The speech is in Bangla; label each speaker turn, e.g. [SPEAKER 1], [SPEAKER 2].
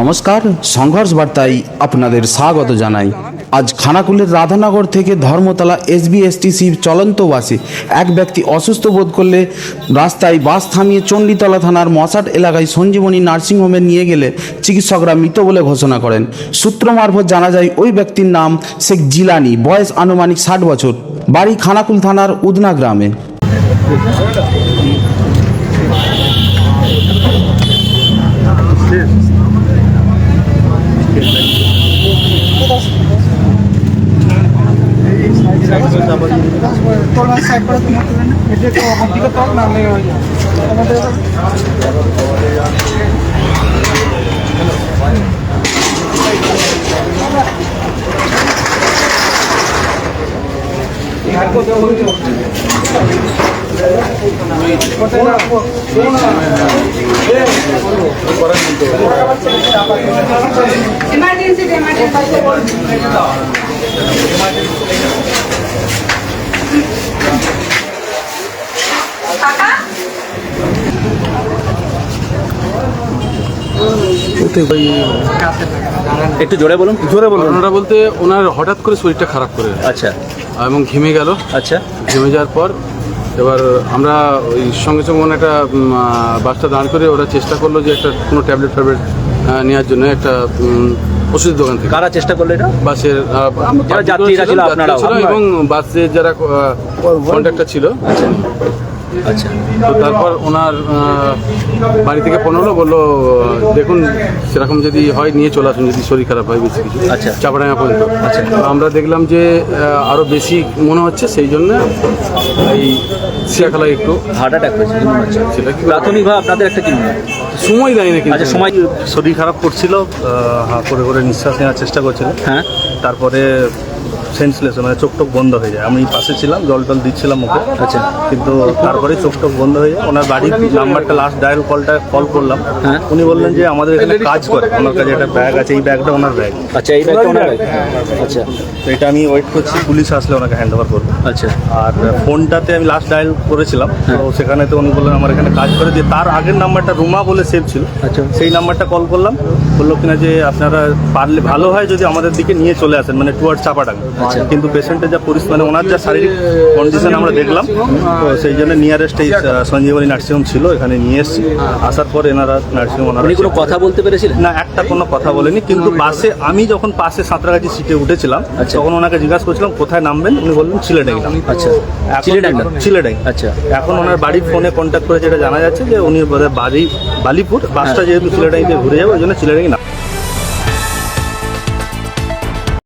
[SPEAKER 1] নমস্কার, সংঘর্ষ বার্তায় আপনাদের স্বাগত জানাই। আজ খানাকুলের রাধানগর থেকে ধর্মতলা এসবিএসটিসি চলন্ত বাসে এক ব্যক্তি অসুস্থ বোধ করলে রাস্তায় বাস থামিয়ে চণ্ডীতলা থানার মশাট এলাকায় সঞ্জীবনী নার্সিংহোমে নিয়ে গেলে চিকিৎসকরা মৃত বলে ঘোষণা করেন। সূত্র মারফত জানা যায়, ওই ব্যক্তির নাম শেখ জিলানি, বয়স আনুমানিক ষাট বছর। বাড়ি খানাকুল থানার উদনা গ্রামে।
[SPEAKER 2] তোর মাঝে সাইড করে তুমি এটা একটু আমার দিকে না হলে হয়ে যাবে আমাদের
[SPEAKER 3] emergency emergency.
[SPEAKER 4] একটু জোরে বলুন।
[SPEAKER 5] জোরে বলুন। ঘটনাটা বলতে ওনার হঠাৎ করে শরীরটা খারাপ করে।
[SPEAKER 4] আচ্ছা।
[SPEAKER 5] এবং ঘেমে গেল।
[SPEAKER 4] আচ্ছা।
[SPEAKER 5] ঘেমে যাওয়ার পর এবার আমরা ওই সঙ্গে সঙ্গে ওনার একটা উম, আহ, বাসটা দাঁড় করে ওরা চেষ্টা করল যে একটা কোনো ট্যাবলেট ফ্যাবলেট আহ, নেওয়ার জন্য একটা উম, ওষুধের দোকান থেকে।
[SPEAKER 4] কারা চেষ্টা করল এটা?
[SPEAKER 5] বাসের আহ,
[SPEAKER 4] যারা যাত্রীরা ছিল, আপনারাও।
[SPEAKER 5] ছিল এবং বাসের যারা কন্ট্রাক্টর ছিল।
[SPEAKER 4] আচ্ছা।
[SPEAKER 5] তো তারপর ওনার বাড়ি থেকে ফোন হলো বলল দেখুন সেরকম যদি হয় নিয়ে চলে আসুন যদি শরীর খারাপ হয় বেশি কিছু।
[SPEAKER 4] আচ্ছা।
[SPEAKER 5] চাপড়াঙ্গা পর্যন্ত। আচ্ছা। আমরা দেখলাম যে আহ, আরও বেশি মনে হচ্ছে সেই জন্য এই শিয়াখালায় একটু
[SPEAKER 4] হার্ট অ্যাটাক হয়েছে মনে হচ্ছে।
[SPEAKER 5] সেটা কি?
[SPEAKER 4] প্রাথমিকভাবে আপনাদের একটা কি
[SPEAKER 5] সময় দেয় না কিন্তু।
[SPEAKER 4] আচ্ছা সময়
[SPEAKER 6] শরীর খারাপ করছিল করে করে নিঃশ্বাস নেওয়ার চেষ্টা করছিল।
[SPEAKER 4] হ্যাঁ।
[SPEAKER 6] তারপরে সেন্সলেস মানে চোখ টোক বন্ধ হয়ে যায়। আমি পাশে ছিলাম জল টল দিচ্ছিলাম ওকে।
[SPEAKER 4] আচ্ছা।
[SPEAKER 6] কিন্তু তারপরে চোখ টোক বন্ধ হয়ে যায়। ওনার বাড়ির নাম্বারটা লাস্ট ডায়াল কলটা কল করলাম।
[SPEAKER 4] হ্যাঁ।
[SPEAKER 6] উনি বললেন যে আমাদের এখানে কাজ করে। ওনার কাছে একটা ব্যাগ আছে এই ব্যাগটা ওনার ব্যাগ
[SPEAKER 4] আচ্ছা এই ব্যাগটা ওনার ব্যাগ আচ্ছা।
[SPEAKER 6] তো এটা আমি ওয়েট করছি পুলিশ আসলে ওনাকে হ্যান্ড ওভার করব।
[SPEAKER 4] আচ্ছা।
[SPEAKER 6] আর ফোনটাতে আমি লাস্ট ডায়াল করেছিলাম। তো সেখানে তো উনি বললেন আমার এখানে কাজ করে দিয়ে তার আগের নাম্বারটা রুমা বলে সেভ ছিল।
[SPEAKER 4] আচ্ছা।
[SPEAKER 6] সেই নাম্বারটা কল করলাম। বলল কিনা যে আপনারা পারলে ভালো হয় যদি আমাদের দিকে নিয়ে চলে আসেন মানে টুয়ার্ড চাপাটাঙ্গা কিন্তু পেশেন্টের যা পরিস্থিতি মানে ওনার যা শারীরিক কন্ডিশন আমরা দেখলাম তো সেই জন্য নিয়ারেস্ট এই সঞ্জীবনী নার্সিংহোম ছিল এখানে নিয়ে এসেছি। আসার পর এনারা নার্সিংহোম ওনারা
[SPEAKER 4] কোনো কথা বলতে পেরেছিলেন?
[SPEAKER 6] না একটা কোনো কথা বলেনি কিন্তু বাসে আমি যখন পাশে সাঁতরাগাছি সিটে উঠেছিলাম
[SPEAKER 4] আচ্ছা।
[SPEAKER 6] তখন ওনাকে জিজ্ঞাসা করছিলাম কোথায় নামবেন? উনি বললেন চিলেডাঙ্গি নাম
[SPEAKER 4] আচ্ছা? চিলেডাঙ্গি আচ্ছা।
[SPEAKER 6] এখন ওনার বাড়ির ফোনে কন্ট্যাক্ট করে যেটা জানা যাচ্ছে যে উনি বাড়ি বালিপুর বাসটা যেহেতু চিলেডাঙ্গিতে ঘুরে যাবে ওই জন্য চিলেডাঙ্গি নাম।